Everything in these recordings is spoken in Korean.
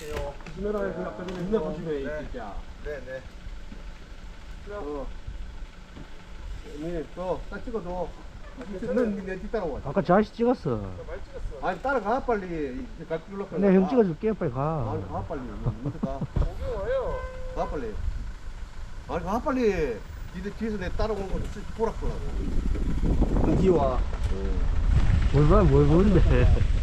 조심하세요. 조심해라 그 전에 누나 조심해 이 네. 새끼야 네네. 어 네 또딱 찍어줘 넌내 뒤 따라와 아까 저 아저씨 찍었어. 많이 찍었어. 아니 따라가 빨리 갈 길로 내가 형 찍어줄게. 빨리 아니 가. 가 빨리 먼저 가. 와요. 가 빨리 아니 가 빨리 니들 뒤에서 내 따라오는 거 보라고 뒤에 와뭘 봐, 뭘 보는데.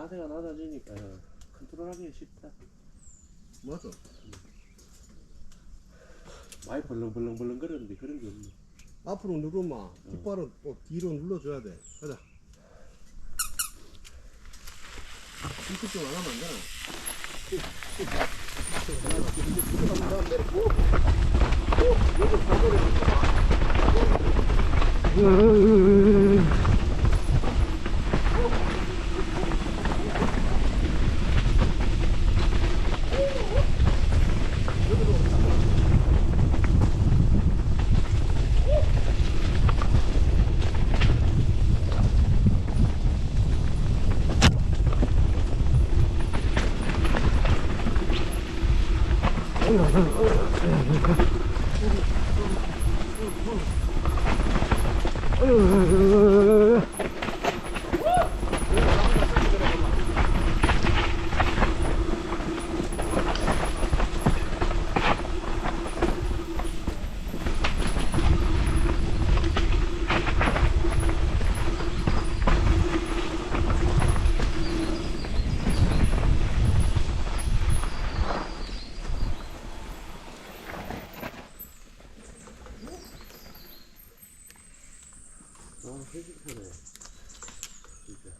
자세가 낮아지니까 컨트롤하기가 쉽다. 맞아. 많이 벌렁벌렁벌렁 거렸는데 그런 게 없네. 앞으로 누르마 뒷발은 또 뒤로 눌러줘야 돼. 가자. 이렇게 좀 안 하면 안 되나 아, 진짜.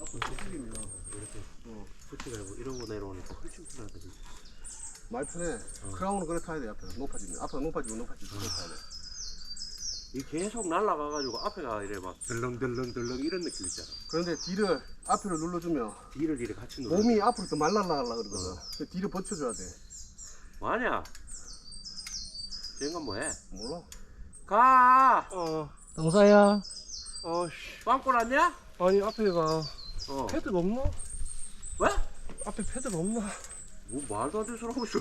앞으로 회식이면 이렇게 어, 붙이고 이러고 내려오니까 훨씬 편하다, 진짜. 많이 편해 크라운은 그래 타야 돼 앞에 높아지면 앞에 높아지고 높아지고 그래 타야 돼 이 계속 날아가가지고 앞에가 이래 막 덜렁덜렁덜렁 이런 느낌 있잖아. 그런데 뒤를 앞으로 눌러주면 뒤를 이래 같이 눌러. 몸이 앞으로 더 말라나가려 그러거든 그 뒤를 버텨줘야 돼 뭐하냐? 쟤가 뭐해? 몰라 가! 어, 동사야. 어, 씨. 빵꾸 났냐? 아니, 앞에가 어. 패드가 없나? 왜? 앞에 패드가 없나? 뭐 말도 안 되는 소리 하고 있어.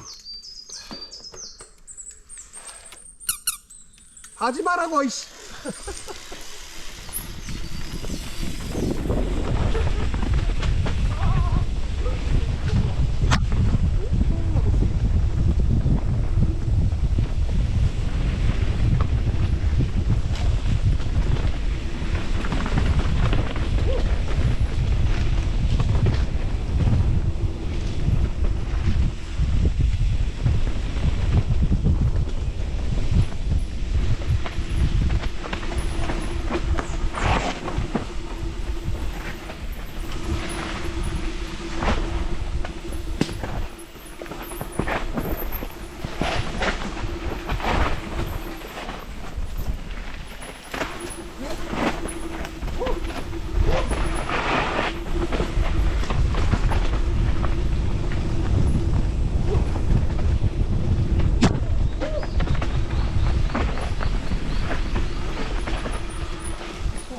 하지 말라고 이씨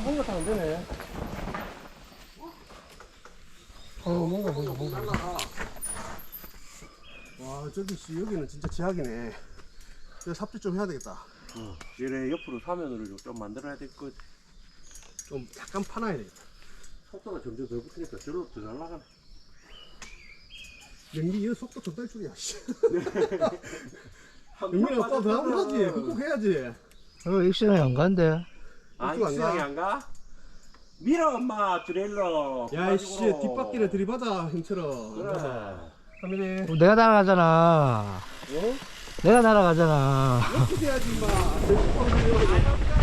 뭔가 잘안 되네. 어, 뭔가, 뭔가, 뭔가. 와 저기 씨 여기는 진짜 지하기네 저 삽질 좀 해야 되겠다 어. 이래 옆으로 사면으로 좀- 좀 만들어야 될 것. 좀 약간 파놔야 돼. 속도가 점점 더 붙으니까 저로 더 날아가네. 연기 이 속도 적달 줄이야. 씨. 연기는 또더 하면 하지. 극복해야지. 어, 익션이 안 간대. 아, 이쪽 안 익수형이 가? 안 가? 밀어, 엄마, 트레일러. 야이씨. 뒷바퀴를 들이받아 형처럼. 그래. 하면이 어, 내가 날아가잖아. 어? 내가 날아가잖아. 이렇게 돼야지 마.